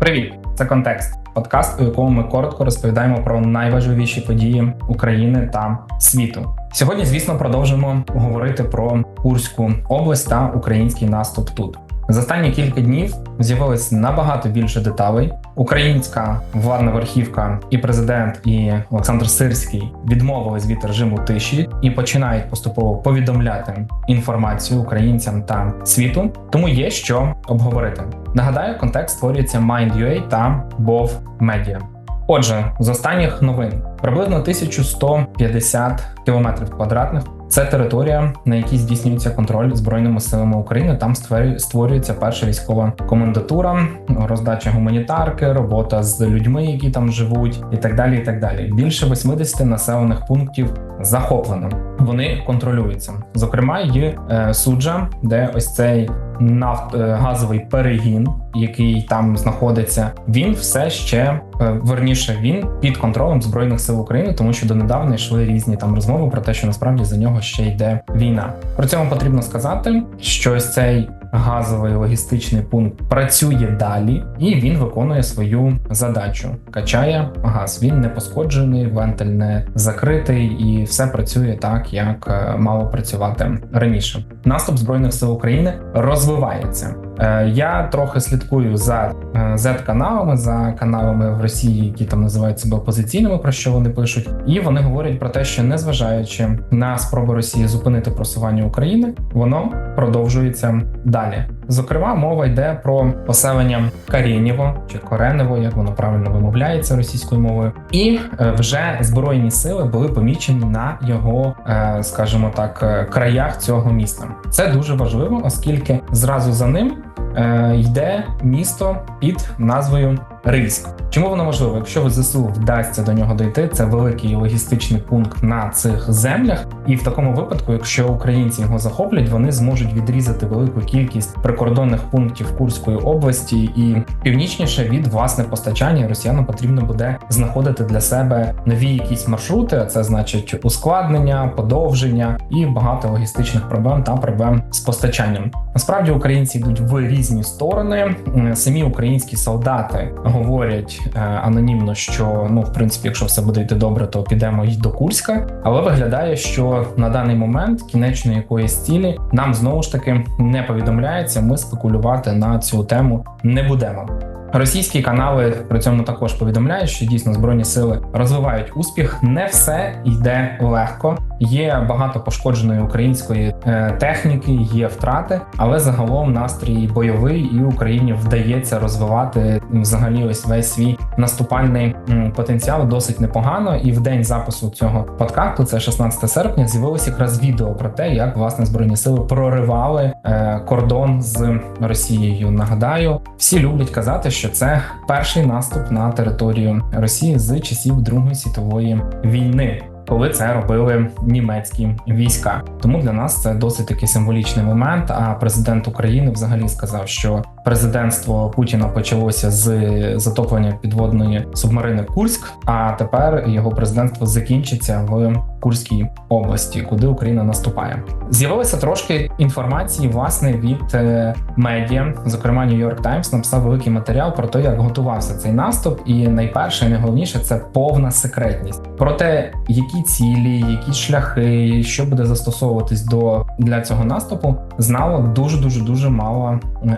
Привіт, це контекст. Подкаст, у якому ми коротко розповідаємо про найважливіші події України та світу. Сьогодні, звісно, продовжимо говорити про Курську область та український наступ тут. За останні кілька днів з'явилось набагато більше деталей. Українська владна верхівка і президент, і Олександр Сирський відмовились від режиму тиші і починають поступово повідомляти інформацію українцям та світу. Тому є що обговорити. Нагадаю, контекст створюється Mind.ua та BOV Media. Отже, з останніх новин приблизно 1150 кілометрів квадратних. Це територія, на якій здійснюється контроль збройними силами України. Там створю- створюється перша військова комендатура, роздача гуманітарки, робота з людьми, які там живуть, і так далі. І так далі. Більше 80 населених пунктів захоплено. Вони контролюються. Зокрема, є е, суджа, де ось цей нафт е, газовий перегін, який там знаходиться, він все ще е, верніше він під контролем збройних сил України, тому що донедавна йшли різні там розмови про те, що насправді за нього ще йде війна. При цьому потрібно сказати, що ось цей газовий логістичний пункт працює далі, і він виконує свою задачу. Качає газ. Він не пошкоджений, вентиль не закритий, і все працює так, як е, мало працювати раніше. Наступ збройних сил України розвивається. Е, Я трохи слідкую за z каналами за каналами в Росії, які там називають себе опозиційними, про що вони пишуть, і вони говорять про те, що незважаючи на спроби Росії зупинити просування України, воно продовжується далі. Зокрема, мова йде про поселення Карєнєво чи Коренево, як воно правильно вимовляється російською мовою, і е, вже збройні сили були помічені на його, е, скажімо так, е, краях цього міста. Це дуже важливо, оскільки зразу за ним е, йде місто під назвою Рильськ. Чому воно важливо? Якщо ви ЗСУ вдасться до нього дойти, це великий логістичний пункт на цих землях, і в такому випадку, якщо українці його захоплять, вони зможуть відрізати велику кількість прикордонних пунктів Курської області і північніше від власне постачання росіянам потрібно буде знаходити для себе нові якісь маршрути. а Це значить ускладнення, подовження і багато логістичних проблем та проблем з постачанням. Насправді українці йдуть в різні сторони. Самі українські солдати говорять е, анонімно, що ну в принципі, якщо все буде йти добре, то підемо й до Курська. Але виглядає, що на даний момент кінечної якоїсь цілі нам знову ж таки не повідомляється. Ми спекулювати на цю тему не будемо. Російські канали при цьому також повідомляють, що дійсно збройні сили розвивають успіх. Не все йде легко. Є багато пошкодженої української е, техніки, є втрати, але загалом настрій бойовий, і Україні вдається розвивати взагалі ось весь свій наступальний потенціал досить непогано. І в день запису цього подкасту, це 16 серпня, з'явилось якраз відео про те, як власне збройні сили проривали е, кордон з Росією. Нагадаю, всі люблять казати, що це перший наступ на територію Росії з часів Другої світової війни. Коли це робили німецькі війська, тому для нас це досить такий символічний момент. А президент України взагалі сказав, що президентство Путіна почалося з затоплення підводної субмарини Курськ. А тепер його президентство закінчиться в Курській області, куди Україна наступає. З'явилося трошки інформації власне від е, медіа. Зокрема, York Times написав великий матеріал про те, як готувався цей наступ. І найперше, найголовніше це повна секретність про те, які цілі, які шляхи, що буде застосовуватись до для цього наступу, знало дуже дуже дуже мало е,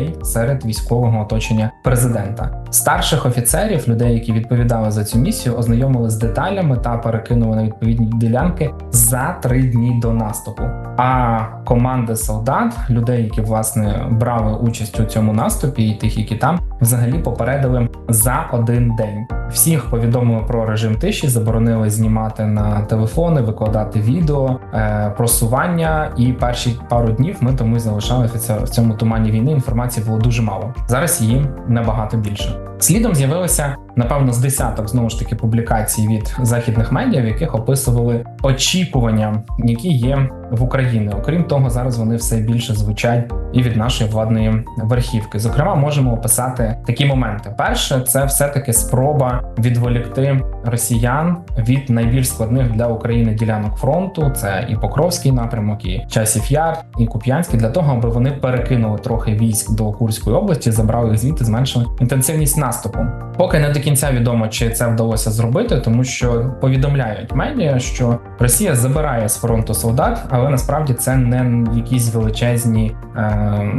людей серед військового оточення президента. Старших офіцерів, людей, які відповідали за цю місію, ознайомили з деталями та перекинули на відповідні ділянки за три дні до наступу. А команди солдат, людей, які власне брали участь у цьому наступі, і тих, які там взагалі попередили за один день. Всіх повідомили про режим тиші, заборонили знімати на телефони, викладати відео, е, просування. І перші пару днів ми тому й залишалися в цьому тумані війни. Інформації було дуже мало. Зараз її набагато більше. Слідом з'явилися напевно з десяток знову ж таки публікацій від західних медіа, в яких описували очікування, які є в Україні. Окрім того, зараз вони все більше звучать і від нашої владної верхівки. Зокрема, можемо описати такі моменти. Перше, це все таки спроба відволікти росіян від найбільш складних для України ділянок фронту. Це і Покровський напрямок, і Часів Яр, і Куп'янський, для того, аби вони перекинули трохи військ до Курської області, забрали їх звідти, зменшили інтенсивність наступу. Поки не до кінця відомо, чи це вдалося зробити, тому що повідомляють медіа, що Росія забирає з фронту солдат, але насправді це не якісь величезні е,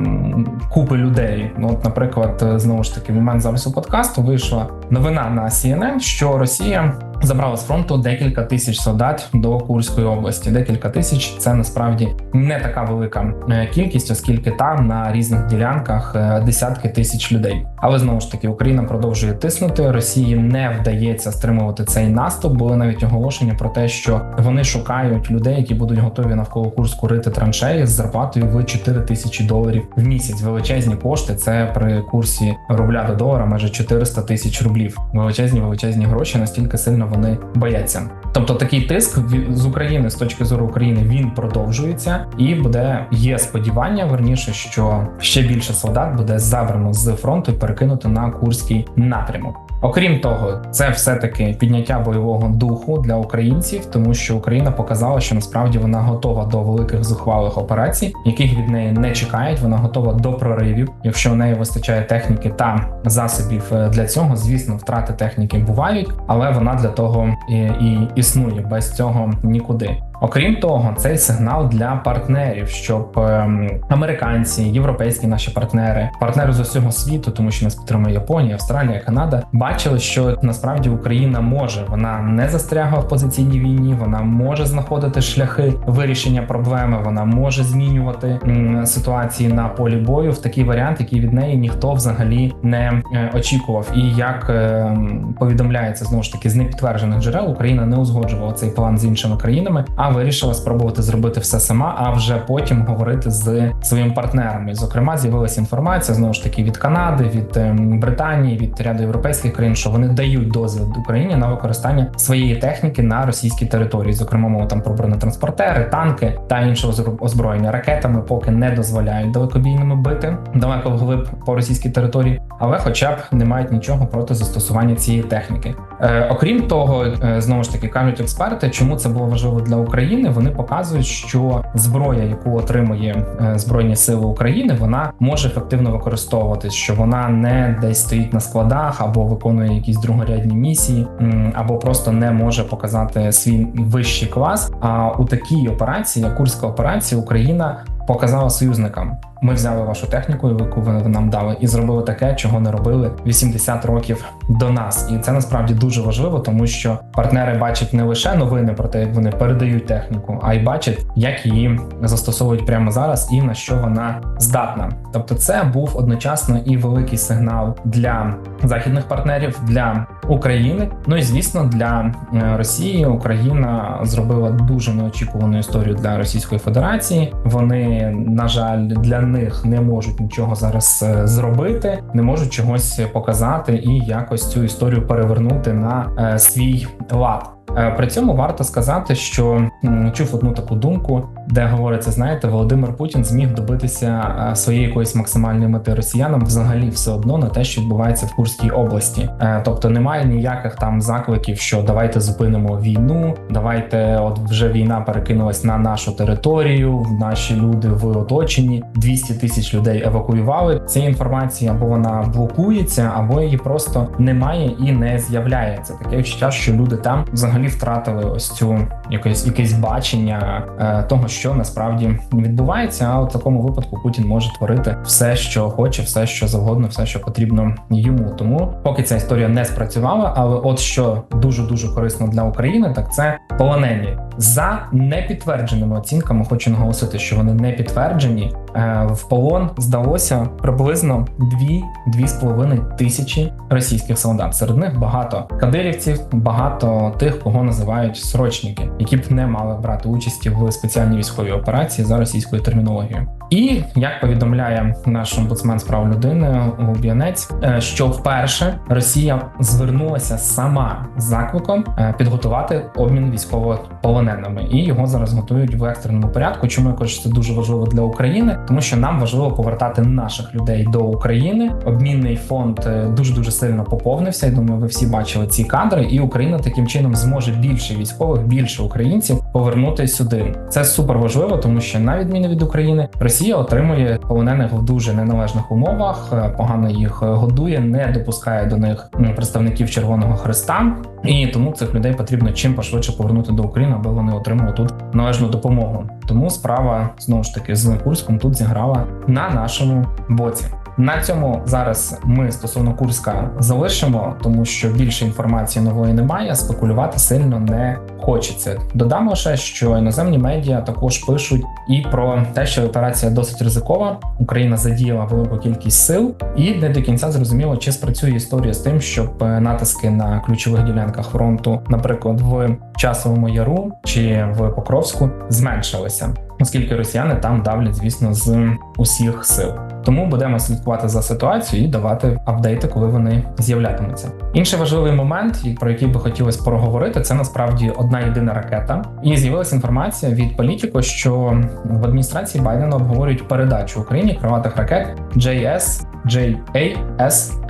купи людей. Ну, от, наприклад, знову ж таки, в момент запису подкасту вийшла новина на CNN, що Росія. Забрала з фронту декілька тисяч солдат до Курської області. Декілька тисяч це насправді не така велика е, кількість, оскільки там на різних ділянках е, десятки тисяч людей. Але знову ж таки Україна продовжує тиснути. Росії не вдається стримувати цей наступ. Були навіть оголошення про те, що вони шукають людей, які будуть готові навколо Курську рити траншеї з зарплатою в 4 тисячі доларів в місяць. Величезні кошти. Це при курсі рубля до долара майже 400 тисяч рублів. Величезні величезні гроші настільки сильно вони бояться. Тобто такий тиск з України з точки зору України він продовжується, і буде є сподівання верніше, що ще більше солдат буде забрано з фронту і перекинуто на курський напрямок. Окрім того, це все таки підняття бойового духу для українців, тому що Україна показала, що насправді вона готова до великих зухвалих операцій, яких від неї не чекають. Вона готова до проривів, якщо у неї вистачає техніки та засобів е, для цього. Звісно, втрати техніки бувають, але вона для того і, і існує без цього нікуди. Окрім того, цей сигнал для партнерів, щоб ем, американці, європейські наші партнери, партнери з усього світу, тому що нас підтримує Японія, Австралія, Канада, бачили, що насправді Україна може, вона не застрягла в позиційній війні, вона може знаходити шляхи вирішення проблеми, вона може змінювати ситуації на полі бою в такий варіант, який від неї ніхто взагалі не е, очікував. І як е, повідомляється знову ж таки з непідтверджених джерел, Україна не узгоджувала цей план з іншими країнами. а вирішила спробувати зробити все сама, а вже потім говорити з своїми партнерами. Зокрема, з'явилася інформація знову ж таки від Канади, від ем, Британії, від ряду європейських країн, що вони дають дозвіл Україні на використання своєї техніки на російській території. Зокрема, мова там про бронетранспортери, танки та інше озброєння ракетами, поки не дозволяють далекобійними бити далеко вглиб по російській території, але, хоча б не мають нічого проти застосування цієї техніки. Е, Окрім того, е, знову ж таки кажуть експерти, чому це було важливо для України. України вони показують, що зброя, яку отримує е, збройні сили України, вона може ефективно використовуватись, що вона не десь стоїть на складах або виконує якісь другорядні місії, або просто не може показати свій вищий клас. А у такій операції, як Курська операція, Україна показала союзникам. Ми взяли вашу техніку, яку ви нам дали, і зробили таке, чого не робили 80 років до нас. І це насправді дуже важливо, тому що партнери бачать не лише новини про те, як вони передають техніку, а й бачать, як її застосовують прямо зараз і на що вона здатна. Тобто, це був одночасно і великий сигнал для західних партнерів для України. Ну і звісно, для е, Росії Україна зробила дуже неочікувану історію для Російської Федерації. Вони на жаль для них не можуть нічого зараз е, зробити, не можуть чогось показати і якось цю історію перевернути на е, свій лад. Е, при цьому варто сказати, що чув одну таку думку, де говориться: знаєте, Володимир Путін зміг добитися е, своєї якоїсь максимальної мети росіянам взагалі все одно на те, що відбувається в Курській області. Е, тобто немає ніяких там закликів, що давайте зупинимо війну, давайте, от вже війна перекинулась на нашу територію, наші люди в оточенні 200 тисяч людей евакуювали. Ця інформація або вона блокується, або її просто немає і не з'являється. Таке відчуття, що люди там взагалі взагалі втратили ось цю якесь якесь бачення е, того, що насправді відбувається. А у такому випадку Путін може творити все, що хоче, все, що завгодно, все, що потрібно йому. Тому поки ця історія не спрацювала, але от що дуже дуже корисно для України, так це полонені за непідтвердженими оцінками. Хочу наголосити, що вони не підтверджені. Е, в полон здалося приблизно 2-2,5 тисячі російських солдат. Серед них багато кадирівців, багато тих, кого називають срочники, які б не мали брати участі в спеціальній військовій операції за російською термінологією. І як повідомляє наш омбудсмен з прав людини Губ'янець, е, що вперше Росія звернулася сама з закликом е, підготувати обмін військовополоненими, і його зараз готують в екстреному порядку. Чому я кажу, що це дуже важливо для України, тому що нам важливо повертати наших людей до України. Обмінний фонд дуже дуже сильно поповнився. Я думаю, ви всі бачили ці кадри, і Україна таким чином зможе більше військових, більше українців повернути сюди. Це супер важливо, тому що на відміну від України Росія отримує полонених в дуже неналежних умовах, е, погано їх годує, не допускає до них представників Червоного Христа, і тому цих людей потрібно чим пошвидше повернути до України, аби вони отримали тут належну допомогу. Тому справа знову ж таки з Курськом тут зіграла на нашому боці. На цьому зараз ми стосовно Курська залишимо, тому що більше інформації нової немає. Спекулювати сильно не хочеться. Додам лише, що іноземні медіа також пишуть і про те, що операція досить ризикова. Україна задіяла велику кількість сил, і не до кінця зрозуміло, чи спрацює історія з тим, щоб е, натиски на ключових ділянках фронту, наприклад, в часовому яру чи в Покровську, зменшилися, оскільки росіяни там давлять, звісно, з усіх сил. Тому будемо слідкувати за ситуацією і давати апдейти, коли вони з'являтимуться. Інший важливий момент, про який би хотілося проговорити, це насправді одна єдина ракета. І з'явилася інформація від політико, що в адміністрації Байдена обговорюють передачу Україні криватих ракет JS JASSM.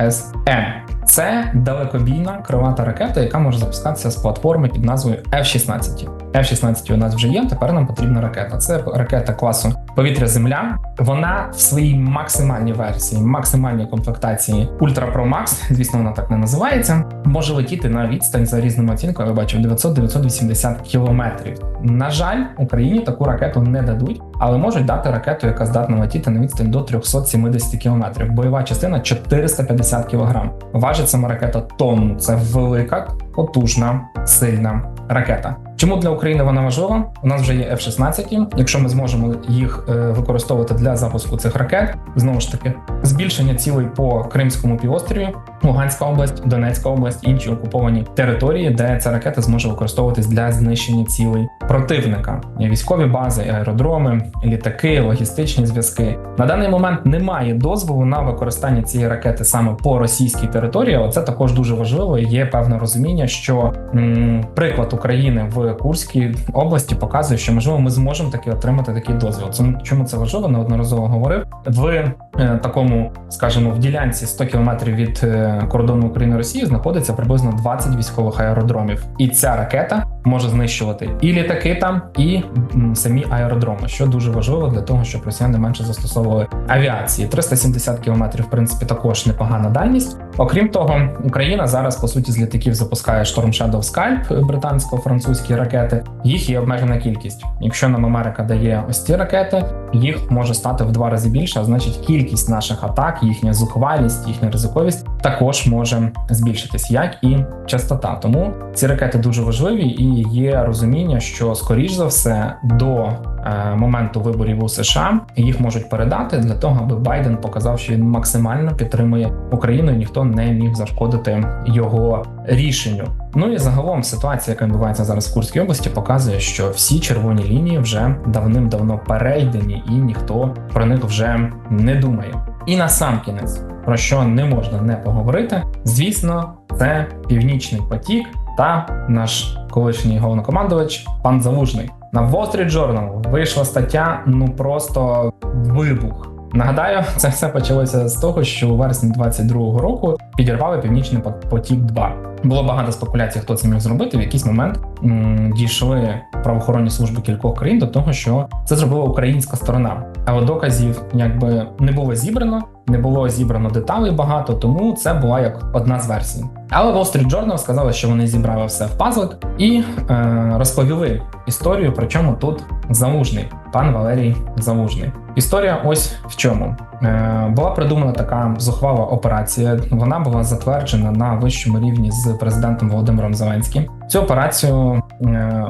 Це далекобійна кривата ракета, яка може запускатися з платформи під назвою F-16. F-16 у нас вже є. Тепер нам потрібна ракета. Це ракета класу повітря-земля. Вона в своїй максимальній версії, максимальній комплектації Ultra Pro Max, звісно, вона так не називається. Може летіти на відстань за різними оцінками. Я бачив 900-980 кілометрів. На жаль, Україні таку ракету не дадуть, але можуть дати ракету, яка здатна летіти на відстань до 370 кілометрів. Бойова частина 450 кілограм. Важить сама ракета тонну. Це велика, потужна, сильна ракета. Чому для України вона важлива? У нас вже є F-16, Якщо ми зможемо їх е, використовувати для запуску цих ракет, знову ж таки, збільшення цілей по Кримському півострові, Луганська область, Донецька область, інші окуповані території, де ця ракета зможе використовуватись для знищення цілей противника, військові бази, аеродроми, літаки, логістичні зв'язки. На даний момент немає дозволу на використання цієї ракети саме по російській території. але це також дуже важливо. Є певне розуміння, що м, приклад України в Курській області показує, що можливо ми зможемо таки отримати такий дозвіл. Це Чому це важливо? Неодноразово говорив в е, такому, скажімо, в ділянці 100 кілометрів від е, кордону України Росії знаходиться приблизно 20 військових аеродромів, і ця ракета може знищувати і літаки там, і самі аеродроми, що дуже важливо для того, щоб росіяни менше застосовували авіації. 370 кілометрів, в принципі, також непогана дальність. Окрім того, Україна зараз по суті з літаків запускає Storm Shadow Scalp британсько-французькі ракети. Їх є обмежена кількість. Якщо нам Америка дає ось ці ракети, їх може стати в два рази більше. А значить, кількість наших атак, їхня зухвалість, їхня ризиковість також може збільшитись, як і частота. Тому ці ракети дуже важливі і є розуміння, що скоріш за все до Е, моменту виборів у США їх можуть передати для того, аби Байден показав, що він максимально підтримує Україну. і Ніхто не міг зашкодити його рішенню. Ну і загалом ситуація, яка відбувається зараз в Курській області, показує, що всі червоні лінії вже давним-давно перейдені, і ніхто про них вже не думає. І на сам кінець, про що не можна не поговорити, звісно, це північний потік та наш колишній головнокомандувач пан Залужний. На Wall Street Journal вийшла стаття, ну просто вибух. Нагадаю, це все почалося з того, що у вересні 22-го року підірвали північний потік. 2 було багато спекуляцій, хто це міг зробити. В якийсь момент м дійшли правоохоронні служби кількох країн до того, що це зробила українська сторона, але доказів якби не було зібрано не було зібрано деталей багато, тому це була як одна з версій. Але Wall Street Journal сказали, що вони зібрали все в пазлик і е, розповіли історію. Причому тут залужний пан Валерій Залужний. Історія ось в чому. Е, була придумана така зухвала операція. Вона була затверджена на вищому рівні з президентом Володимиром Зеленським. Цю операцію е,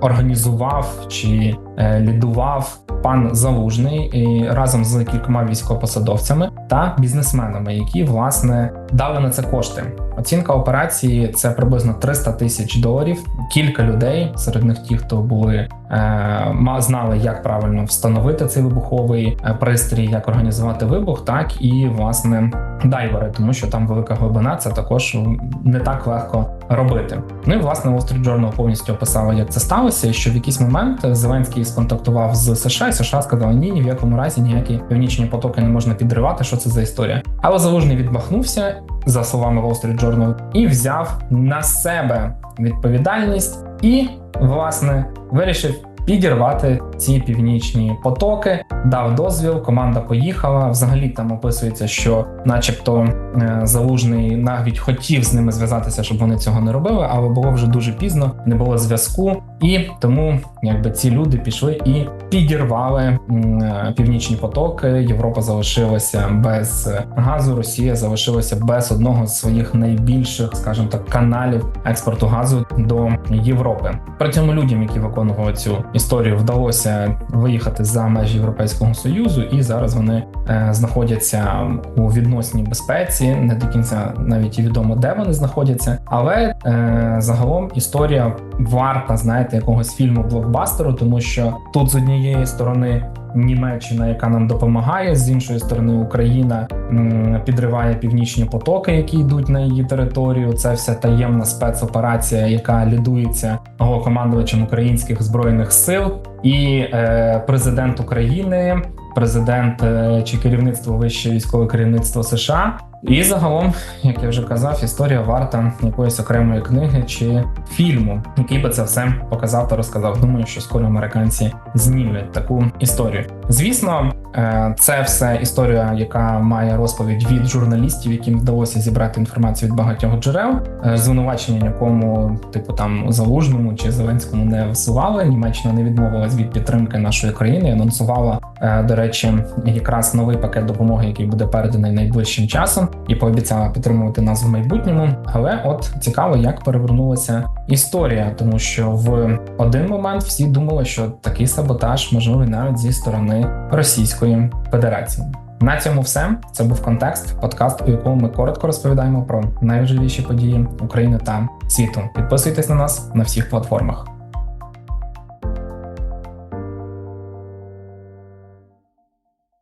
організував чи е, лідував пан Залужний і разом з кількома військовопосадовцями та бізнесменами, які власне дали на це кошти. Оцінка операції це приблизно 300 тисяч доларів. Кілька людей, серед них ті, хто були е, знали, як правильно встановити цей вибуховий пристрій, як організувати вибух, так і власне дайвери, тому що там велика глибина, це також не так легко робити. Ну і власне Wall Street Journal повністю описала, як це сталося, і що в якийсь момент Зеленський сконтактував з США, і США сказали, ні, ні в якому разі ніякі північні потоки не можна підривати. Що це за історія? Але Залужний відмахнувся за словами Wall Street Journal, і взяв на себе відповідальність і власне вирішив. Підірвати ці північні потоки, дав дозвіл. Команда поїхала. Взагалі там описується, що, начебто, е, залужний навіть хотів з ними зв'язатися, щоб вони цього не робили, але було вже дуже пізно, не було зв'язку, і тому якби ці люди пішли і підірвали е, північні потоки. Європа залишилася без газу. Росія залишилася без одного з своїх найбільших, скажімо так, каналів експорту газу до Європи. При цьому людям, які виконували цю історію, вдалося виїхати за межі Європейського союзу, і зараз вони е, знаходяться у відносній безпеці. Не до кінця навіть і відомо, де вони знаходяться, але е, загалом історія варта, знаєте, якогось фільму блокбастеру, тому що тут з однієї сторони. Німеччина, яка нам допомагає, з іншої сторони, Україна підриває північні потоки, які йдуть на її територію. Це вся таємна спецоперація, яка лідується головнокомандувачем українських збройних сил, і е, президент України, президент е, чи керівництво вище військове керівництво США. І загалом, як я вже казав, історія варта якоїсь окремої книги чи фільму, який би це все показав та розказав. Думаю, що скоро американці знімлять таку історію. Звісно, е, це все історія, яка має розповідь від журналістів, яким вдалося зібрати інформацію від багатьох джерел. Е, Звинувачення якому, типу там залужному чи Зеленському не всували. Німеччина не відмовилась від підтримки нашої країни. Анонсувала е, до речі, якраз новий пакет допомоги, який буде переданий найближчим часом, і пообіцяла підтримувати нас в майбутньому. Але от цікаво, як перевернулася історія, тому що в один момент всі думали, що такий саботаж можливий навіть зі сторони Російської Федерації. На цьому все. Це був контекст, подкаст, у якому ми коротко розповідаємо про найважливіші події України та світу. Підписуйтесь на нас на всіх платформах.